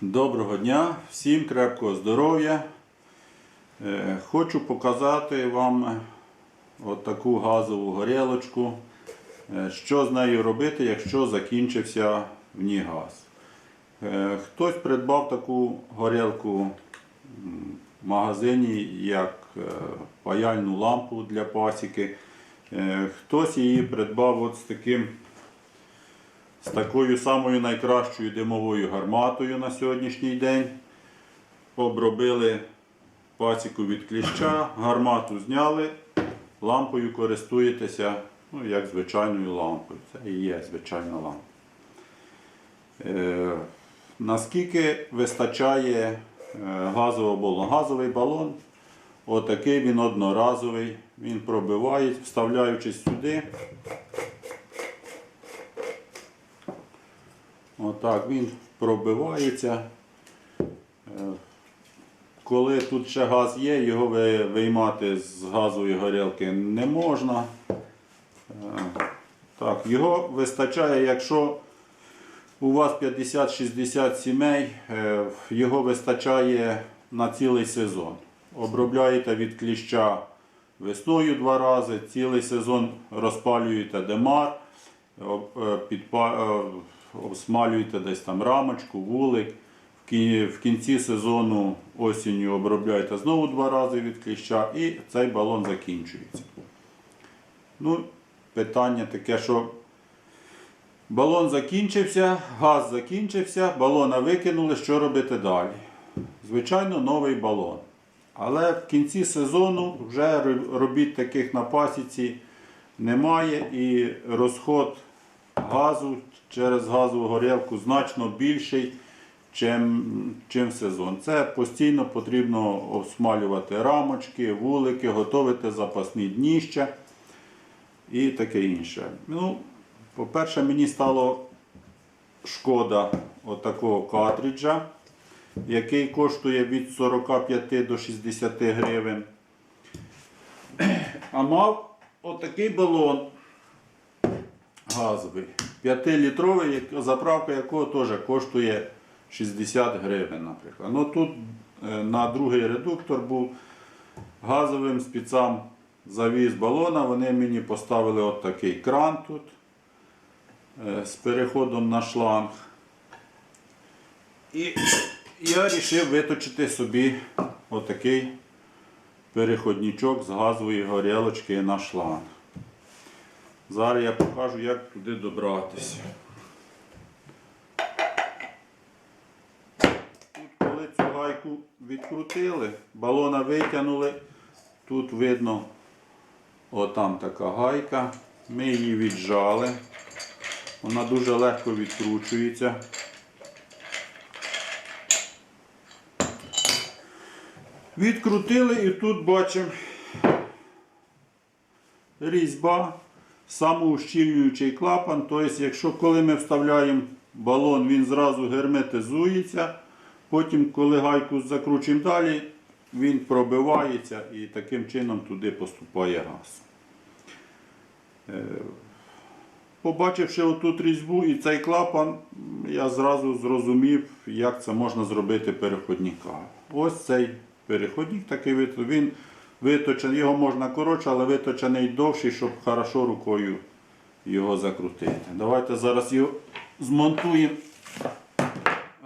Доброго дня, всім крепкого здоров'я. Е, Хочу показати вам отаку газову горілочку. Е, Що з нею робити, якщо закінчився в ній газ. Е, Хтось придбав таку горілку в магазині як паяльну лампу для пасіки. Хтось її придбав от з таким з такою самою найкращою димовою гарматою на сьогоднішній день. Обробили пасіку від кліща, гармату зняли, лампою користуєтеся, ну, як звичайною лампою. Це і є звичайна лампа. Е, наскільки вистачає е, газового балону? Газовий балон, отакий він одноразовий, він пробиває, вставляючись сюди. Отак він пробивається. Е, Коли тут ще газ є, його виймати з газової горілки не можна. Е, Так, його вистачає, якщо у вас 50-60 сімей, е, його вистачає на цілий сезон. Обробляєте від кліща весною два рази, цілий сезон розпалюєте демар, обсмалюєте десь там рамочку, вулик. В кінці сезону осінню обробляєте знову два рази від кліща і цей балон закінчується. Ну, питання таке, що балон закінчився, газ закінчився, балона викинули, що робити далі? Звичайно, новий балон. Але в кінці сезону вже робіт таких на пасіці немає і розход газу через газову горілку значно більший, чим, чим сезон. Це постійно потрібно обсмалювати рамочки, вулики, готувати запасні дніща і таке інше. Ну, по-перше, мені стало шкода отакого картриджа, який коштує від 45 до 60 гривень. А мав отакий балон газовий. 5-літровий, заправка якого теж коштує 60 гривень, наприклад. Ну тут е, на другий редуктор був газовим спецам завіз балона. Вони мені поставили от такий кран тут е, з переходом на шланг. І я вирішив виточити собі отакий переходничок з газової горілочки на шланг. Зараз я покажу, як туди добратися. Тут, коли цю гайку відкрутили, балона витягнули, тут видно, отам така гайка. Ми її віджали. Вона дуже легко відкручується. Відкрутили і тут бачимо різьба, самоущільнюючий клапан. Тобто, якщо коли ми вставляємо балон, він зразу герметизується. Потім, коли гайку закручуємо далі, він пробивається і таким чином туди поступає газ. Е, Побачивши отут різьбу і цей клапан, я зразу зрозумів, як це можна зробити переходника. Ось цей переходник такий він виточений, його можна коротше, але виточений довший, щоб хорошо рукою його закрутити. Давайте зараз його змонтуємо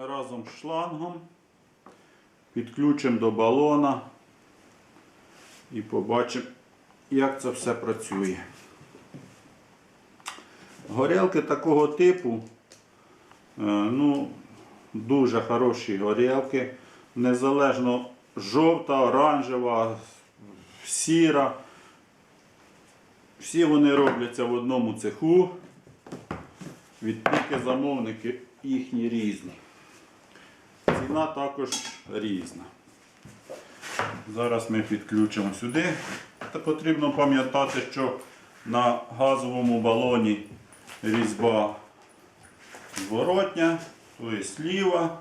разом з шлангом, підключимо до балона і побачимо, як це все працює. Горілки такого типу, е, ну, дуже хороші горілки, незалежно жовта, оранжева, сіра. Всі вони робляться в одному цеху. Відтільки замовники їхні різні. Ціна також різна. Зараз ми підключимо сюди. Та потрібно пам'ятати, що на газовому балоні різьба зворотня, тобто сліва.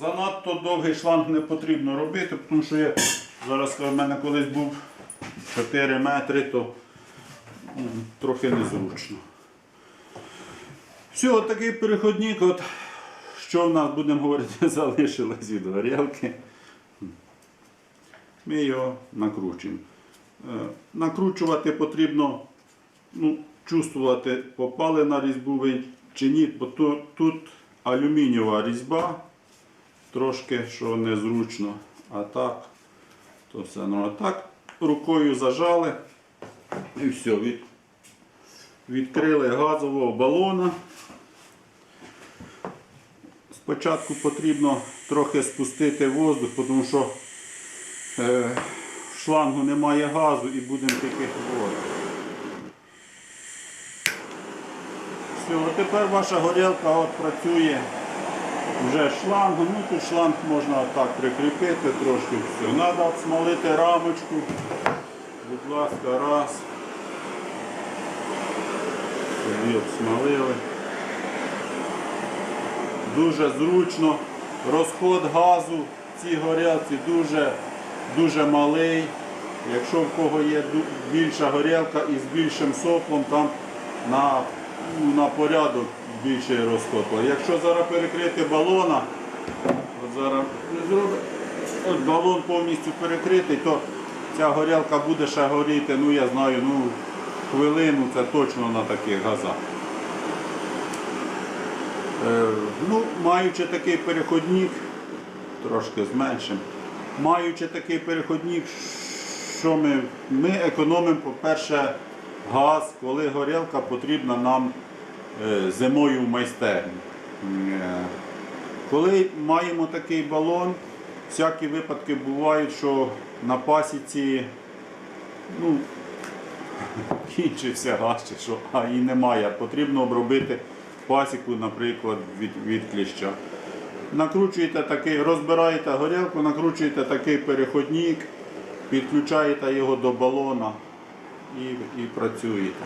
Занадто довгий шланг не потрібно робити, тому що я зараз в мене колись був 4 метри, то м, трохи незручно. Все, такий переходник, от, що в нас будемо говорити, залишилось від горілки. Ми його накручуємо. Е, Накручувати потрібно ну, чувствувати, попали на різьбу чи ні, бо то, тут алюмінієва різьба, трошки що незручно. А так, то все ну, а так рукою зажали і все, від, відкрили газового балона. Спочатку потрібно трохи спустити воздух, тому що е, в шлангу немає газу і будемо тільки от. Все, а тепер ваша горілка от працює вже шлангом. Ну тут шланг можна отак прикріпити трошки. Все. Треба смолити рамочку. Будь ласка, раз. Собі обсмолили. Дуже зручно. Розход газу в цій горілці дуже, дуже малий. Якщо в кого є більша горілка із більшим соплом, там на, на порядок більший розход. Якщо зараз перекрити балона, от зараз от балон повністю перекритий, то ця горілка буде ще горіти, ну я знаю, ну хвилину це точно на таких газах. Е, ну, маючи такий переходник, трошки зменшимо, маючи такий переходник, що ми, ми економимо, по-перше, газ, коли горілка потрібна нам е, зимою в майстерні. Е, Коли маємо такий балон, всякі випадки бувають, що на пасіці ну, кінчився газ, чи що, а і немає. Потрібно обробити пасіку, наприклад, від, від кліща. Накручуєте такий, розбираєте горілку, накручуєте такий переходник, підключаєте його до балона і, і працюєте.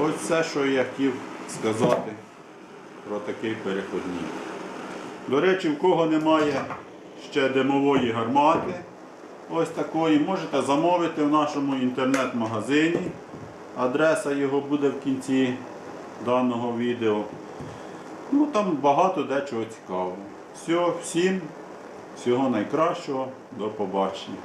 Ось все, що я хотів сказати про такий переходник. До речі, в кого немає ще димової гармати, ось такої, можете замовити в нашому інтернет-магазині. Адреса його буде в кінці даного відео. Ну там багато дечого цікавого. Все, всім всього найкращого, до побачення.